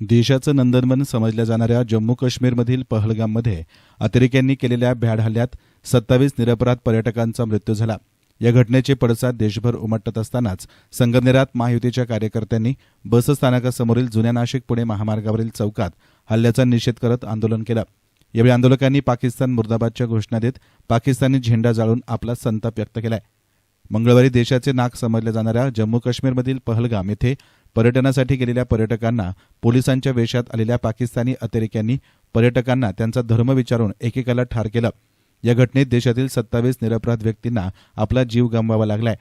देशाचं नंदनवन समजल्या जाणाऱ्या जम्मू काश्मीरमधील पहलगाममध्ये अतिरेक्यांनी केलेल्या भ्याड हल्ल्यात सत्तावीस निरपराध पर्यटकांचा मृत्यू झाला. या घटनेचे पडसाद देशभर उमटत असतानाच संगमनेरात महायुतीच्या कार्यकर्त्यांनी बसस्थानकासमोरील जुन्या नाशिक पुणे महामार्गावरील चौकात हल्ल्याचा निषेध करत आंदोलन केलं. यावेळी आंदोलकांनी पाकिस्तान मुर्दाबादच्या घोषणा देत पाकिस्तानी झेंडा जाळून आपला संताप व्यक्त केलाय. मंगळवारी देशाचे नाक समजल्या जाणाऱ्या जम्मू काश्मीरमधील पहलगाम येथे पर्यटनासाठी गेलेल्या पर्यटकांना पोलिसांच्या वेशात आलेल्या पाकिस्तानी अतिरेक्यांनी पर्यटकांना त्यांचा धर्म विचारून एकेकाला ठार केलं. या घटनेत देशातील सत्तावीस निरपराध व्यक्तींना आपला जीव गमवावा लागलाय.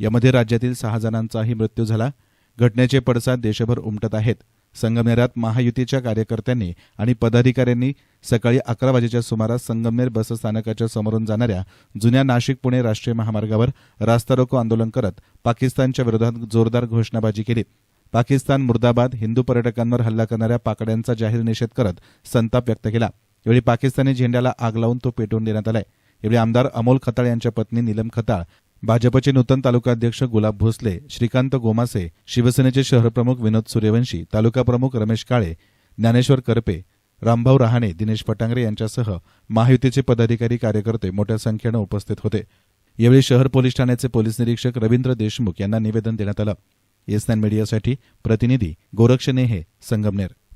यामध्ये राज्यातील सहा जणांचाही मृत्यू झाला. घटनेचे पडसाद देशभर उमटत आहेत. संगमनेरात महायुतीच्या कार्यकर्त्यांनी आणि पदाधिकाऱ्यांनी सकाळी अकरा वाजेच्या सुमारास संगमनेर बसस्थानकाच्या समोरून जाणाऱ्या जुन्या नाशिक पुणे राष्ट्रीय महामार्गावर रास्ता रोको आंदोलन करत पाकिस्तानच्या विरोधात जोरदार घोषणाबाजी केली. पाकिस्तान मुर्दाबाद हिंदू पर्यटकांवर हल्ला करणाऱ्या पाकड्यांचा जाहीर निषेध करत संताप व्यक्त केला. यावेळी पाकिस्तानी झेंड्याला आग लावून तो पेटवून देण्यात आलाय. यावेळी आमदार अमोल खताळ यांच्या पत्नी नीलम खताळ भाजपचे नूतन तालुकाध्यक्ष गुलाब भोसले श्रीकांत गोमासे शिवसेनेचे शहरप्रमुख विनोद सूर्यवंशी तालुका प्रमुख रमेश काळे ज्ञानेश्वर करपे रामभाऊ रहाणे दिनेश पटांगरे यांच्यासह महायुतीचे पदाधिकारी कार्यकर्ते मोठ्या संख्येनं उपस्थित होते. यावेळी शहर पोलीस ठाण्याचे पोलीस निरीक्षक रवींद्र देशमुख यांना निवेदन देण्यात आलं. येस मीडियासाठी प्रतिनिधी गोरक्ष नेहे संगमनेर.